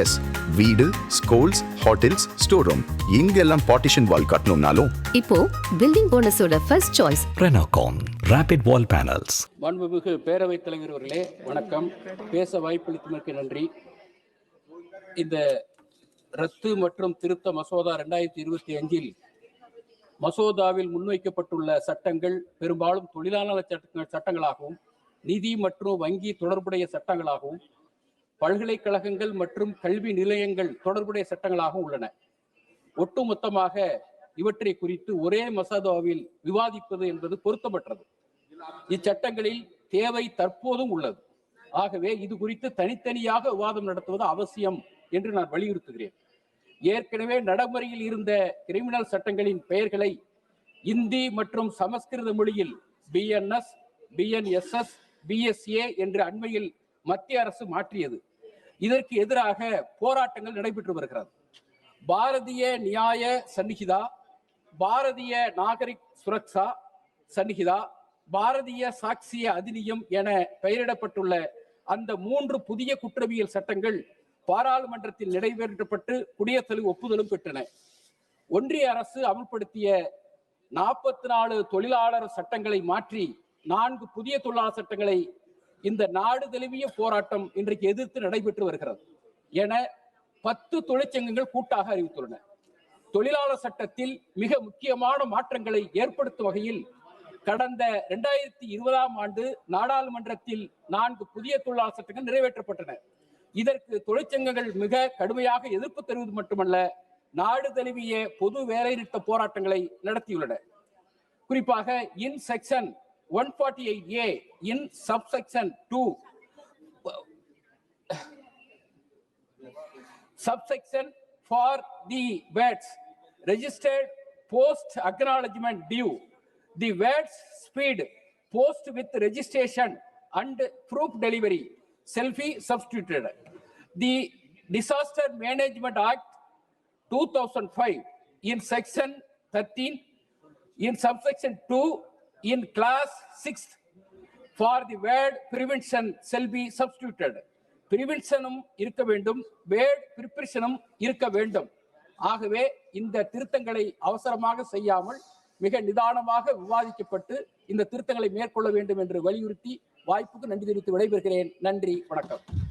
S வீடு schools hotels store room இங்கெல்லாம் partition wall கட்டணும்னாலும். இப்போ building போனஸோட first choice Renocon Rapid Wall Panels. மாண்புமிகு பேரவைத் தலைவர் அவர்களே வணக்கம். பேச வாய்ப்பளித்தமைக்கு நன்றி. இந்த ரத்து மற்றும் திருத்த மசோதா ரெண்டாயிரத்தி இருபத்தி அஞ்சில் மசோதாவில் முன்வைக்கப்பட்டுள்ள சட்டங்கள் பெரும்பாலும் தொழிலாளர் சட்ட சட்டங்களாகவும் நிதி மற்றும் வங்கி தொடர்புடைய சட்டங்களாகவும் பல்கலைக்கழகங்கள் மற்றும் கல்வி நிலையங்கள் தொடர்புடைய சட்டங்களாகவும் உள்ளன. ஒட்டுமொத்தமாக இவற்றை குறித்து ஒரே மசோதாவில் விவாதிப்பது என்பது பொருத்தமற்றது. இச்சட்டங்களில் தேவை தற்போதும் உள்ளது. ஆகவே இது குறித்து தனித்தனியாக விவாதம் நடத்துவது அவசியம் என்று நான் வலியுறுத்துகிறேன். ஏற்கனவே நடைமுறையில் இருந்த கிரிமினல் சட்டங்களின் பெயர்களை இந்தி மற்றும் சமஸ்கிருத மொழியில் பிஎன்எஸ் பிஎன்எஸ்எஸ் பிஎஸ்ஏ என்று அண்மையில் மத்திய அரசு மாற்றியது. இதற்கு எதிராக போராட்டங்கள் நடைபெற்று வருகிறது. பாரதிய நியாய சன்னிகிதா பாரதிய நாகரிக் சுரக்ஷா சன்னிகிதா பாரதிய சாட்சிய அதிநியம் என பெயரிடப்பட்டுள்ள அந்த மூன்று புதிய குற்றவியல் சட்டங்கள் பாராளுமன்றத்தில் நிறைவேற்றப்பட்டு குடியரசு ஒப்புதலும் பெற்றன. ஒன்றிய அரசு அமல்படுத்திய நாற்பத்தி நாலு தொழிலாளர் சட்டங்களை மாற்றி நான்கு புதிய தொழிலாளர் சட்டங்களை இந்த நாடு தழுவிய போராட்டம் இன்றைக்கு எதிர்த்து நடைபெற்று வருகிறது. என பத்து தொழிற்சங்கங்கள் கூட்டாக அறிவித்துள்ளன. தொழிலாளர் சட்டத்தில் மிக முக்கியமான மாற்றங்களை ஏற்படுத்தும் வகையில் கடந்த இரண்டாயிரத்தி இருபதாம் ஆண்டு நாடாளுமன்றத்தில் நான்கு புதிய தொழிலாளர் சட்டங்கள் நிறைவேற்றப்பட்டன. இதற்கு தொழிற்சங்கங்கள் மிக கடுமையாக எதிர்ப்பு தெரிவித்து மட்டுமல்ல நாடு தழுவிய பொது வேலைநிறுத்த போராட்டங்களை நடத்தியுள்ளன. குறிப்பாக in section 148A in subsection 2, subsection for the vets registered post acknowledgement due. The vets speed post with registration and proof delivery, selfie substituted. The Disaster Management Act 2005 in section 13, in subsection 2, in class 6th for the word prevention shall be substituted. பிரிவென்ஷனும் இருக்க வேண்டும் word பிரிப்ரேஷனும் இருக்க வேண்டும். ஆகவே இந்த திருத்தங்களை அவசரமாக செய்யாமல் மிக நிதானமாக விவாதிக்கப்பட்டு இந்த திருத்தங்களை மேற்கொள்ள வேண்டும் என்று வலியுறுத்தி வாய்ப்புக்கு நன்றி தெரிவித்து விடைபெறுகிறேன். நன்றி வணக்கம்.